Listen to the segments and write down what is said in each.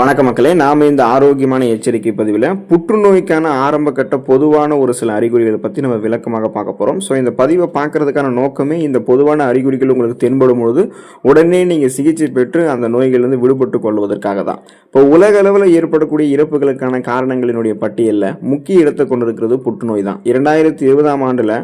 வணக்க மக்களே நாம இந்த ஆரோக்கியமான எச்சரிக்கை பதிவில் புற்றுநோய்க்கான ஆரம்ப கட்ட பொதுவான ஒரு சில அறிகுறிகளை பற்றி நம்ம விளக்கமாக பார்க்க போகிறோம் ஸோ இந்த பதிவை பார்க்கறதுக்கான நோக்கமே இந்த பொதுவான அறிகுறிகள் உங்களுக்கு தென்படும் பொழுது உடனே நீங்கள் சிகிச்சை பெற்று அந்த நோய்களிலிருந்து விடுபட்டு கொள்வதற்காக தான். இப்போ உலக அளவில் ஏற்படக்கூடிய இறப்புகளுக்கான காரணங்களினுடைய பட்டியலில் முக்கிய இடத்தை கொண்டிருக்கிறது புற்றுநோய் தான். இரண்டாயிரத்தி இருபதாம் ஆண்டில்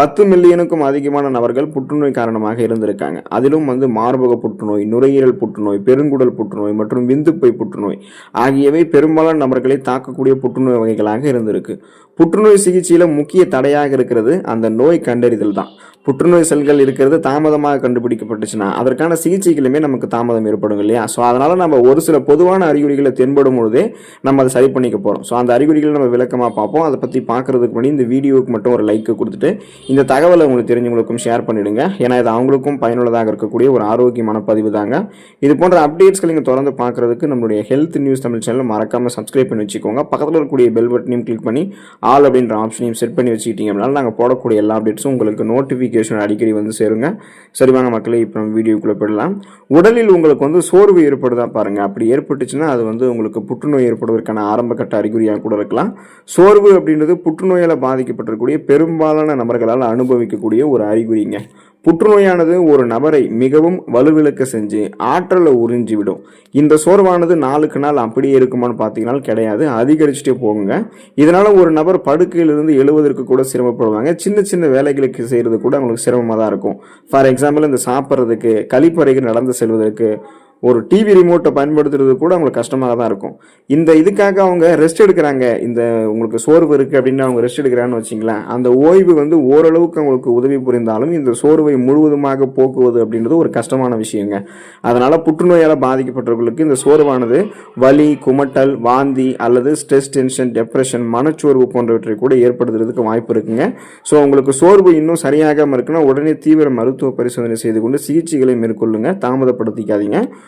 பத்து மில்லியனுக்கும் அதிகமான நபர்கள் புற்றுநோய் காரணமாக இருந்திருக்காங்க. அதிலும் வந்து மார்பக புற்றுநோய் நுரையீரல் புற்றுநோய் பெருங்குடல் புற்றுநோய் மற்றும் விந்துப்பை புற்றுநோய் ஆகியவை பெரும்பாலான நபர்களை தாக்கக்கூடிய புற்றுநோய் வகைகளாக இருந்திருக்கு. புற்றுநோய் சிகிச்சையில் முக்கிய தடையாக இருக்கிறது அந்த நோய் கண்டறிதல் தான். புற்றுநோய் செல்கள் இருக்கிறது தாமதமாக கண்டுபிடிக்கப்பட்டுச்சுன்னா அதற்கான சிகிச்சைகளுமே நமக்கு தாமதம் ஏற்படும் இல்லையா? ஸோ அதனால் நம்ம ஒரு சில பொதுவான அறிகுறிகளை தென்படும் பொழுதே நம்ம அதை சரி பண்ணிக்க போகிறோம் ஸோ அந்த அறிகுறிகளை நம்ம விளக்கமாக பார்ப்போம். அதை பற்றி பார்க்குறதுக்கு முன்னாடி இந்த வீடியோவுக்கு மட்டும் ஒரு லைக் கொடுத்துட்டு இந்த தகவலை உங்களுக்கு தெரிஞ்சவங்களுக்கும் ஷேர் பண்ணிவிடுங்க ஏன்னா இது அவங்களுக்கும் பயனுள்ளதாக இருக்கக்கூடிய ஒரு ஆரோக்கியமான பதிவு தாங்க. இது போன்ற அப்டேட்ஸ்கள் நீங்கள் தொடர்ந்து பார்க்குறதுக்கு நம்மளுடைய ஹெல்த் நியூஸ் தமிழ் சேனல் மறக்காமல் சப்ஸ்கிரைப் பண்ணி வச்சுக்கோங்க. பக்கத்தில் இருக்கக்கூடிய பெல் பட்டனையும் கிளிக் பண்ணி ஆல் அப்படின்ற ஆப்ஷனையும் செட் பண்ணி வச்சுக்கிட்டீங்க அப்படின்னா நாங்கள் போடக்கூடிய எல்லா அப்டேட்ஸும் உங்களுக்கு நோட்டிஃபிகேஷன் அடிக்கடி வந்து சேருங்க. சரிவாங்க மக்களே இப்போ நம்ம வீடியோக்குள்ளே போயிடலாம். உடலில் உங்களுக்கு வந்து சோர்வு ஏற்படுதா பாருங்கள் அப்படி ஏற்பட்டுச்சுன்னா அது வந்து உங்களுக்கு புற்றுநோய் ஏற்படுவதற்கான ஆரம்ப கட்ட அறிகுறியாக கூட இருக்கலாம். சோர்வு அப்படின்றது புற்றுநோயால் பாதிக்கப்பட்டிருக்கக்கூடிய பெரும்பாலான நபர்களால் அனுபவிக்கக்கூடிய ஒரு அறிகுறிங்க. புற்றுநோயானது ஒரு நபரை மிகவும் வலுவிழக்க செஞ்சு ஆற்றலை உறிஞ்சி விடும் இந்த சோர்வானது நாளுக்கு நாள் அப்படியே இருக்குமான்னு பார்த்தீங்கன்னா கிடையாது. அதிகரிச்சுட்டே போகுங்க. இதனால் ஒரு நபர் படுக்கையிலிருந்து எழுவதற்கு கூட சிரமப்படுவாங்க. சின்ன சின்ன வேலைகளுக்கு செய்கிறது கூட அவங்களுக்கு சிரமமாக தான் இருக்கும். ஃபார் எக்ஸாம்பிள் இந்த சாப்பிட்றதுக்கு கழிப்பறைக்கு நடந்து செல்வதற்கு ஒரு டிவி ரிமோட்டை பயன்படுத்துறது கூட அவங்களுக்கு கஷ்டமாக தான் இருக்கும். இந்த இதுக்காக அவங்க ரெஸ்ட் எடுக்கிறாங்க. இந்த உங்களுக்கு சோர்வு இருக்குது அப்படின்னு அவங்க ரெஸ்ட் எடுக்கிறான்னு வச்சிங்களேன் அந்த ஓய்வு வந்து ஓரளவுக்கு அவங்களுக்கு உதவி புரிந்தாலும் இந்த சோர்வை முழுவதுமாக போக்குவது அப்படின்றது ஒரு கஷ்டமான விஷயங்க. அதனால் புற்றுநோயால் பாதிக்கப்பட்டவர்களுக்கு இந்த சோர்வானது வலி குமட்டல் வாந்தி அல்லது ஸ்ட்ரெஸ் டென்ஷன் டெப்ரெஷன் மனச்சோர்வு போன்றவற்றை கூட ஏற்படுத்துறதுக்கு வாய்ப்பு இருக்குங்க. ஸோ உங்களுக்கு சோர்வு இன்னும் சரியாகாமல் இருக்குன்னா உடனே தீவிர மருத்துவ பரிசோதனை செய்து கொண்டு சிகிச்சைகளை மேற்கொள்ளுங்க. தாமதப்படுத்திக்காதீங்க.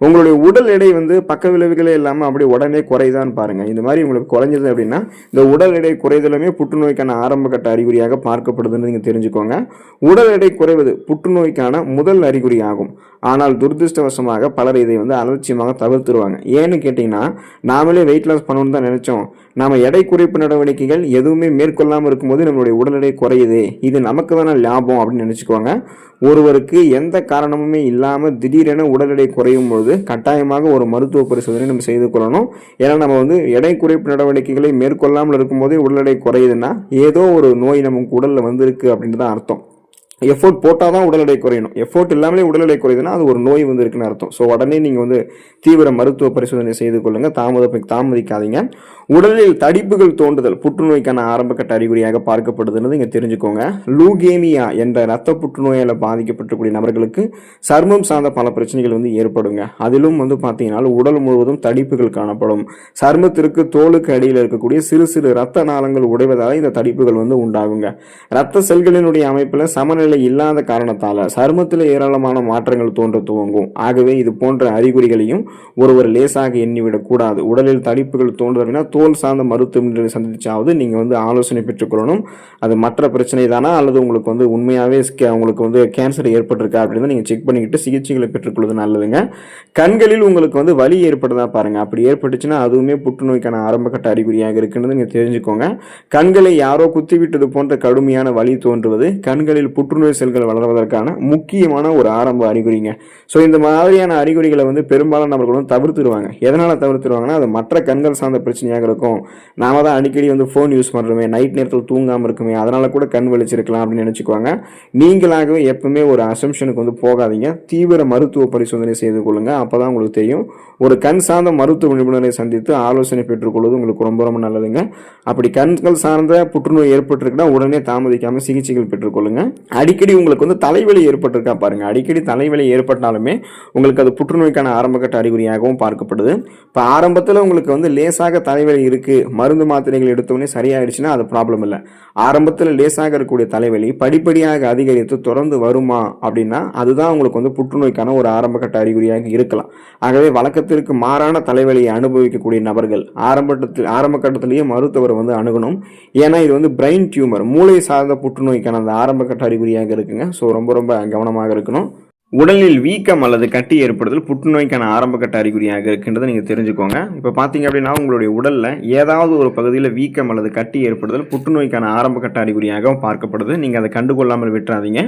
உங்களுடைய உடல் எடை வந்து பக்க விளைவுகளே இல்லாமல் அப்படியே உடனே குறைதான்னு பாருங்கள் இந்த மாதிரி உங்களுக்கு குறைஞ்சது அப்படின்னா இந்த உடல் எடை குறைதலுமே புற்றுநோய்க்கான ஆரம்ப கட்ட அறிகுறியாக பார்க்கப்படுதுன்னு நீங்கள் தெரிஞ்சுக்கோங்க. உடல் எடை குறைவது புற்றுநோய்க்கான முதல் அறிகுறி ஆகும். ஆனால் துரதிருஷ்டவசமாக பலர் இதை வந்து அலட்சியமாக தவிர்த்துருவாங்க. ஏன்னு கேட்டிங்கன்னா நாமளே வெயிட் லாஸ் பண்ணணும்னு தான் நினச்சோம். நாம எடை குறைப்பு நடவடிக்கைகள் எதுவுமே மேற்கொள்ளாமல் இருக்கும்போது நம்மளுடைய உடல் எடை குறையுது. இது நமக்கு தானே லாபம் அப்படின்னு நினச்சிக்கோங்க. ஒருவருக்கு எந்த காரணமுமே இல்லாமல் திடீரென உடல் எடை குறையும் பொழுது கட்டாயமாக ஒரு மருத்துவ பரிசோதனை நம்ம செய்து கொள்ளணும். ஏன்னா நம்ம வந்து எடை குறைப்பு நடவடிக்கைகளை மேற்கொள்ளாமல் இருக்கும்போதே உடல் எடை குறையுதுன்னா ஏதோ ஒரு நோய் நமக்கு உடலில் வந்திருக்கு அப்படின்னு தான் அர்த்தம். எஃபோர்ட் போட்டால் தான் உடல் எடை குறையணும். எஃபோர்ட் இல்லாமலே உடல் எடை குறையுதுன்னா அது ஒரு நோய் வந்து இருக்குன்னு அர்த்தம். ஸோ உடனே நீங்கள் வந்து தீவிர மருத்துவ பரிசோதனை செய்து கொள்ளுங்கள் தாமத தாமதிக்காதீங்க. உடலில் தடிப்புகள் தோன்றுதல் புற்றுநோய்க்கான ஆரம்பக்கட்ட அறிகுறியாக பார்க்கப்படுதுன்னு நீங்கள் தெரிஞ்சுக்கோங்க. லூகேமியா என்ற இரத்த புற்றுநோயால் பாதிக்கப்பட்டக்கூடிய நபர்களுக்கு சர்மம் சார்ந்த பல பிரச்சனைகள் வந்து ஏற்படுங்க. அதிலும் வந்து பார்த்தீங்கன்னா உடல் முழுவதும் தடிப்புகள் காணப்படும். சர்மத்திற்கு தோலுக்கு அடியில் இருக்கக்கூடிய சிறு சிறு இரத்த நாளங்கள் உடைவதால் இந்த தடிப்புகள் வந்து உண்டாகுங்க. இரத்த செல்களினுடைய அமைப்பில் சமநிலை இல்லாத காரணத்தால் சருமத்தில் ஏராளமான மாற்றங்கள் தோன்ற துவங்கும். ஆகவே இது போன்ற அறிகுறிகளையும் ஒருவர் லேசாக எண்ணிவிடக்கூடாது உடலில் தடிப்புகள் தோன்றுதுன்னா தோல் சார்ந்த மருத்துவமனை சந்திச்சாவது நீங்கள் வந்து ஆலோசனை பெற்றுக்கொள்ளணும் அது மற்ற பிரச்சனை தானா அல்லது உங்களுக்கு வந்து உண்மையாகவே உங்களுக்கு வந்து கேன்சர் ஏற்பட்டிருக்கா? அப்படின்னு நீங்கள் செக் பண்ணிக்கிட்டு சிகிச்சைகளை பெற்றுக்கொள்வது நல்லதுங்க. கண்களில் உங்களுக்கு வந்து வலி ஏற்படுதா பாருங்க. அப்படி ஏற்பட்டுச்சுன்னா அதுவுமே புற்றுநோய்க்கான ஆரம்பகட்ட அறிகுறியாக இருக்குன்னு நீங்கள் தெரிஞ்சுக்கோங்க. கண்களை யாரோ குத்திவிட்டது போன்ற கடுமையான வலி தோன்றுவது கண்களில் புற்று புற்றுநோய் செல்கள் வளர்வதற்கான முக்கியமான ஒரு ஆரம்ப அறிகுறிங்க. ஸோ இந்த மாதிரியான அறிகுறிகளை வந்து பெரும்பாலான நபர்கள் வந்து தவிர்த்துருவாங்க. எதனால் தவிர்த்துருவாங்கன்னா அது மற்ற கண்கள் சார்ந்த பிரச்சனையாக இருக்கும். நாம தான் அடிக்கடி வந்து ஃபோன் யூஸ் பண்ணுறோமே நைட் நேரத்தில் தூங்காமல் இருக்குமே அதனால் கூட கண் வெளிச்சிருக்கலாம் அப்படின்னு நினச்சிக்குவாங்க. நீங்களாகவே எப்பவுமே ஒரு அசம்ஷனுக்கு வந்து போகாதீங்க. தீவிர மருத்துவ பரிசோதனை செய்து கொள்ளுங்க. அப்போ தான் உங்களுக்கு தெரியும். ஒரு கண் சார்ந்த மருத்துவ நிபுணரை சந்தித்து ஆலோசனை பெற்றுக்கொள்வது உங்களுக்கு ரொம்ப ரொம்ப நல்லதுங்க. அப்படி கண்கள் சார்ந்த புற்றுநோய் ஏற்பட்டிருக்குன்னா உடனே தாமதிக்காமல் சிகிச்சைகள் பெற்றுக்கொள்ளுங்க அடிக்கடி உங்களுக்கு வந்து தலைவலி ஏற்பட்டிருக்கா பாருங்கள் அடிக்கடி தலைவலி ஏற்பட்டாலுமே உங்களுக்கு அது புற்றுநோய்க்கான ஆரம்பகட்ட அறிகுறியாகவும் பார்க்கப்படுது. இப்போ ஆரம்பத்தில் உங்களுக்கு வந்து லேசாக தலைவலி இருக்குது மருந்து மாத்திரைகள் எடுத்தோடனே சரியாயிடுச்சுன்னா அது ப்ராப்ளம் இல்லை. ஆரம்பத்தில் லேசாக இருக்கக்கூடிய தலைவலி படிப்படியாக அதிகரித்து தொடர்ந்து வருமா அப்படின்னா அதுதான் உங்களுக்கு வந்து புற்றுநோய்க்கான ஒரு ஆரம்பகட்ட அறிகுறியாக இருக்கலாம். ஆகவே வழக்கத்திற்கு மாறான தலைவலியை அனுபவிக்கக்கூடிய நபர்கள் ஆரம்பத்தில் ஆரம்ப கட்டத்திலேயே மருத்துவர் வந்து அணுகணும். ஏன்னா இது வந்து பிரெயின் டியூமர் மூளை சார்ந்த புற்றுநோய்க்கான அந்த ஆரம்பகட்ட அறிகுறி அறிகுறியாக இருக்குங்க. ஸோ ரொம்ப ரொம்ப கவனமாக இருக்கணும். உடலில் வீக்கம் அல்லது கட்டி ஏற்படுதல் புற்றுநோய்க்கான ஆரம்ப கட்ட அறிகுறியாக இருக்கின்றதை நீங்கள் தெரிஞ்சுக்கோங்க. இப்போ பார்த்தீங்க அப்படின்னா உங்களுடைய உடலில் ஏதாவது ஒரு பகுதியில் வீக்கம் அல்லது கட்டி ஏற்படுதல் புற்றுநோய்க்கான ஆரம்ப கட்ட அறிகுறியாக பார்க்கப்படுது. நீங்கள் அதை கண்டுகொள்ளாமல் விட்டுறாதீங்க.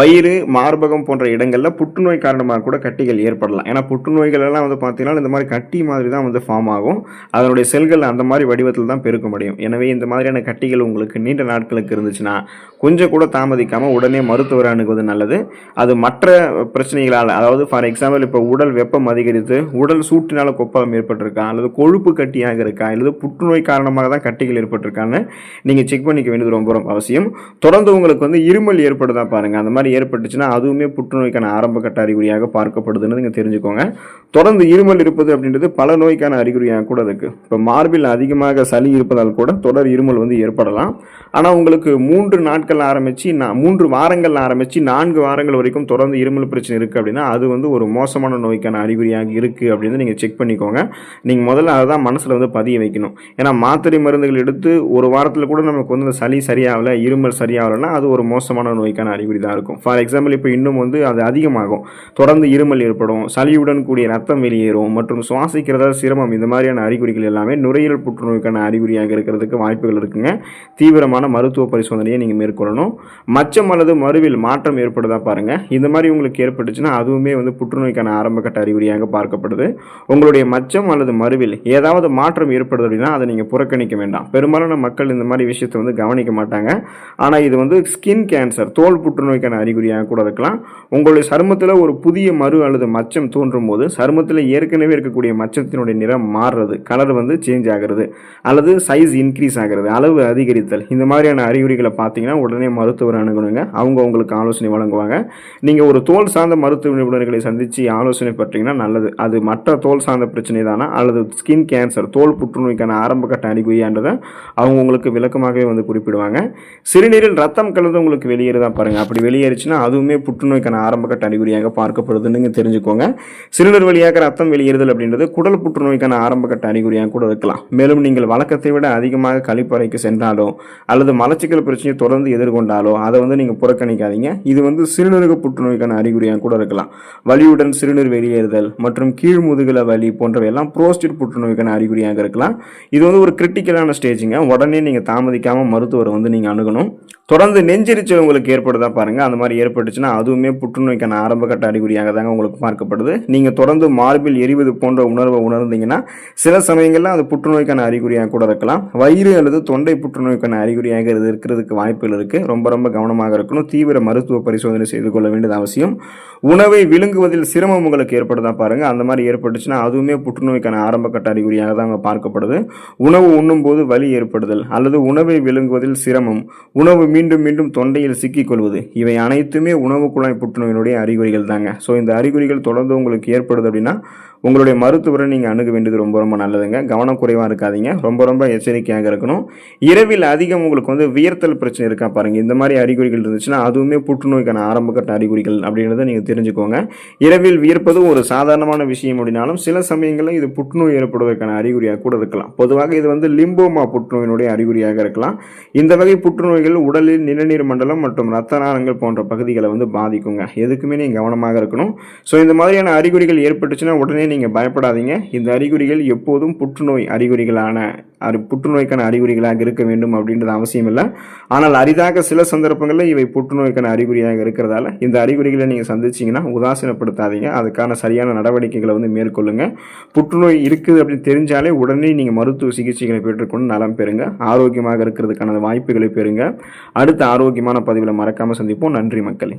வயிறு மார்பகம் போன்ற இடங்களில் புற்றுநோய் காரணமாக கூட கட்டிகள் ஏற்படலாம். ஏன்னா புற்றுநோய்கள் எல்லாம் வந்து பார்த்தீங்கன்னா இந்த மாதிரி கட்டி மாதிரி தான் வந்து ஃபார்ம் ஆகும். அதனுடைய செல்கள் அந்த மாதிரி வடிவத்தில் தான் பெருக்க முடியும் எனவே இந்த மாதிரியான கட்டிகள் உங்களுக்கு நீண்ட நாட்களுக்கு இருந்துச்சுன்னா கொஞ்சம் கூட தாமதிக்காமல் உடனே மருத்துவரை அணுகுவது நல்லது. அது மற்ற பிரச்சனைகளால். அதாவது ஃபார் எக்ஸாம்பிள் இப்போ உடல் வெப்பம் அதிகரித்து உடல் சூட்டினால் கொப்பளம் ஏற்பட்டிருக்கா அல்லது கொழுப்பு கட்டியாக இருக்கா அல்லது புற்றுநோய் காரணமாக தான் கட்டிகள் ஏற்பட்டிருக்கான்னு நீங்கள் செக் பண்ணிக்க வேண்டியது ரொம்ப ரொம்ப அவசியம். தொடர்ந்து உங்களுக்கு வந்து இருமல் ஏற்படுதா பாருங்கள் அந்த மாதிரி ஏற்பட்டுச்சுன்னா அதுவுமே புற்றுநோய்க்கான ஆரம்ப கட்ட அறிகுறியாக பார்க்கப்படுதுன்னு நீங்கள் தெரிஞ்சுக்கோங்க. தொடர்ந்து இருமல் இருப்பது அப்படின்றது பல நோய்க்கான அறிகுறியாக கூட இருக்குது இப்போ மார்பில் அதிகமாக சளி இருப்பதால் கூட தொடர் இருமல் வந்து ஏற்படலாம். ஆனால் உங்களுக்கு மூன்று நாட்கள் ஆரம்பித்து நான் மூன்று வாரங்கள் ஆரம்பித்து நான்கு வாரங்கள் வரைக்கும் தொடர்ந்து இருமல் பிரச்சனை இருக்குது அப்படின்னா அது வந்து ஒரு மோசமான நோய்க்கான அறிகுறியாக இருக்குது அப்படின்னு நீங்கள் செக் பண்ணிக்கோங்க. நீங்கள் முதல்ல அதை தான் மனசில் வந்து பதிய வைக்கணும். ஏன்னா மாத்திரை மருந்துகள் எடுத்து ஒரு வாரத்தில் கூட நமக்கு வந்து சளி சரியாகலை இருமல் சரியாகலைன்னா அது ஒரு மோசமான நோய்க்கான அறிகுறி தான் இருக்கும். ஃபார் எக்ஸாம்பிள் இப்போ இன்னும் வந்து அது அதிகமாகும். தொடர்ந்து இருமல் ஏற்படும் சளியுடன் கூடிய ரத்தம் வெளியேறும் மற்றும் சுவாசிக்கிறதால் சிரமம் இந்த மாதிரியான அறிகுறிகள் எல்லாமே நுரையீரல் புற்றுநோய்க்கான அறிகுறியாக இருக்கிறதுக்கு வாய்ப்புகள் இருக்குங்க. தீவிரமான மருத்துவ பரிசோதனையை நீங்கள் மேற்கொள்ளணும். மச்சம் அல்லது மருவில் மாற்றம் ஏற்படுதா பாருங்கள் இந்த மாதிரி உங்களுக்கு ஏற்பட்டுச்சுன்னா அதுவுமே வந்து புற்றுநோய்க்கான ஆரம்பகட்ட அறிகுறியாக பார்க்கப்படுது. உங்களுடைய மச்சம் அல்லது மறுவில் ஏதாவது மாற்றம் ஏற்படுது அப்படின்னா அதை நீங்கள் புறக்கணிக்க வேண்டாம். பெரும்பாலான மக்கள் இந்த மாதிரி விஷயத்தை வந்து கவனிக்க மாட்டாங்க. ஆனால் இது வந்து ஸ்கின் கேன்சர் தோல் புற்றுநோய்க்கான அறிகுறியாக கூட இருக்கலாம். உங்களுடைய சருமத்தில் ஒரு புதிய மறு அல்லது மச்சம் தோன்றும் போது சருமத்தில் ஏற்கனவே இருக்கக்கூடிய மச்சத்தினுடைய நிறம் மாறுறது கலர் வந்து சேஞ்ச் ஆகிறது அல்லது சைஸ் இன்க்ரீஸ் ஆகிறது அளவு அதிகரித்தல் இந்த மாதிரியான அறிகுறிகளை பார்த்தீங்கன்னா உடனே மருத்துவர் அணுகணுங்க. அவங்க உங்களுக்கு ஆலோசனை வழங்குவாங்க. நீங்கள் ஒரு தோல் சார்ந்த மருத்துவ நிபுணர்களை சந்தித்து ஆலோசனை பெற்றீங்கன்னா நல்லது. அது மற்ற தோல் சார்ந்த பிரச்சனை தானா அல்லது ஸ்கின் கேன்சர் தோல் புற்றுநோய்க்கான ஆரம்பகட்ட அறிகுறியான்றதை அவங்க உங்களுக்கு விளக்கமாகவே வந்து குறிப்பிடுவாங்க. சிறுநீரில் ரத்தம் கலந்து உங்களுக்கு வெளியேறுதா பாருங்கள் அப்படி வெளியேறிச்சுன்னா அதுவுமே புற்றுநோய்க்கான ஆரம்பகட்ட அறிகுறியாக பார்க்கப்படுதுன்னு நீங்கள் தெரிஞ்சுக்கோங்க. சிறுநீர் வழியாக ரத்தம் வெளியேறுதல் அப்படின்றது குடல் புற்றுநோய்க்கான ஆரம்பகட்ட அறிகுறியாக கூட இருக்கலாம். மேலும் நீங்கள் வழக்கத்தை விட அதிகமாக கழிப்பறைக்கு சென்றாலோ அல்லது மலச்சிக்கல் பிரச்சனையை தொடர்ந்து எதிர்கொண்டாலோ அதை வந்து நீங்கள் புறக்கணிக்காதீங்க. இது வந்து சிறுநீரக புற்றுநோய்க்கான அறிகுறியாக கூட இருக்கலாம். வலியுடன் சிறுநீர் வெளியேறுதல் மற்றும் கீழ் முதுகல வலி போன்றவை எல்லாம் புற்றுநோய்க்கான அறிகுறியாக இருக்கலாம். இது வந்து ஒரு கிரிட்டிக்கலான ஸ்டேஜுங்க உடனே நீங்கள் தாமதிக்காமல் மருத்துவரை வந்து நீங்கள் அணுகணும். தொடர்ந்து நெஞ்செரிச்சல் உங்களுக்கு ஏற்படுதா பாருங்கள் அந்த மாதிரி ஏற்பட்டுச்சுன்னா அதுவுமே புற்றுநோய்க்கான ஆரம்பகட்ட அறிகுறியாக தாங்க உங்களுக்கு பார்க்கப்படுது. நீங்கள் தொடர்ந்து மார்பில் எரிவது போன்ற உணர்வை உணர்ந்தீங்கன்னா சில சமயங்களில் அது புற்றுநோய்க்கான அறிகுறியாக கூட இருக்கலாம். வயிறு அல்லது தொண்டை புற்றுநோய்க்கான அறிகுறியாக இருக்கிறதுக்கு வாய்ப்புகள் இருக்குது ரொம்ப ரொம்ப கவனமாக இருக்கணும். தீவிர மருத்துவ பரிசோதனை செய்து கொள்ள வேண்டியது அவசியம். உணவை விழுங்குவதில் சிரமம் உங்களுக்கு ஏற்படுதா பாருங்கள் அந்த மாதிரி ஏற்பட்டுச்சுன்னா அதுவுமே புற்றுநோய்க்கான ஆரம்பக்கட்ட அறிகுறியாக தான் அங்கே பார்க்கப்படுது. உணவு உண்ணும் போது வலி ஏற்படுதல் அல்லது உணவை விழுங்குவதில் சிரமம் உணவு மீண்டும் மீண்டும் தொண்டையில் சிக்கிக்கொள்வது இவை அனைத்துமே உணவு குழாய் புற்றுநோயினுடைய அறிகுறிகள் தாங்க. ஸோ இந்த அறிகுறிகள் தொடர்ந்து உங்களுக்கு ஏற்படுது அப்படின்னா உங்களுடைய மருத்துவரை நீங்கள் அணுக வேண்டியது ரொம்ப ரொம்ப நல்லதுங்க. கவனம் குறைவாக இருக்காதீங்க. ரொம்ப ரொம்ப எச்சரிக்கையாக இருக்கணும். இரவில் அதிகம் உங்களுக்கு வந்து வியர்த்தல் பிரச்சனை இருக்கா பாருங்கள் இந்த மாதிரி அறிகுறிகள் இருந்துச்சுன்னா அதுவுமே புற்றுநோய்க்கான ஆரம்பக்கட்ட அறிகுறிகள் அப்படின்றத நீங்கள் தெரிஞ்சுக்கோங்க. இரவில் வியர்ப்பதும் ஒரு சாதாரணமான விஷயம் அப்படின்னாலும் சில சமயங்களில் இது புற்றுநோய் ஏற்படுவதற்கான அறிகுறியாக கூட இருக்கலாம். பொதுவாக இது வந்து லிம்போமா புற்றுநோயினுடைய அறிகுறியாக இருக்கலாம். இந்த வகை புற்றுநோய்கள் உடலில் நிணநீர் மண்டலம் மற்றும் ரத்த நாளங்கள் போன்ற பகுதிகளை வந்து பாதிக்குங்க. எதுக்குமே நீங்கள் கவனமாக இருக்கணும். ஸோ இந்த மாதிரியான அறிகுறிகள் ஏற்பட்டுச்சுன்னா உடனே நீங்கள் பயப்படாதீங்க. இந்த அறிகுறிகள் எப்போதும் புற்றுநோய் அறிகுறிகளான அறி புற்றுநோய்க்கான அறிகுறிகளாக இருக்க வேண்டும் அப்படின்றது அவசியம் இல்லை. ஆனால் அரிதாக சில சந்தர்ப்பங்களில் இவை புற்றுநோய்க்கான அறிகுறியாக இருக்கிறதால இந்த அறிகுறிகளை நீங்கள் சந்திச்சிங்கன்னா உதாசீனப்படுத்தாதீங்க. அதுக்கான சரியான நடவடிக்கைகளை வந்து மேற்கொள்ளுங்கள் புற்றுநோய் இருக்குது அப்படின்னு தெரிஞ்சாலே உடனே நீங்கள் மருத்துவ சிகிச்சைகளை பெற்றுக்கொண்டு நலம் பெறுங்க. ஆரோக்கியமாக இருக்கிறதுக்கான வாய்ப்புகளை பெறுங்க. அடுத்த ஆரோக்கியமான பதிவில் மறக்காமல் சந்திப்போம். நன்றி மக்களே.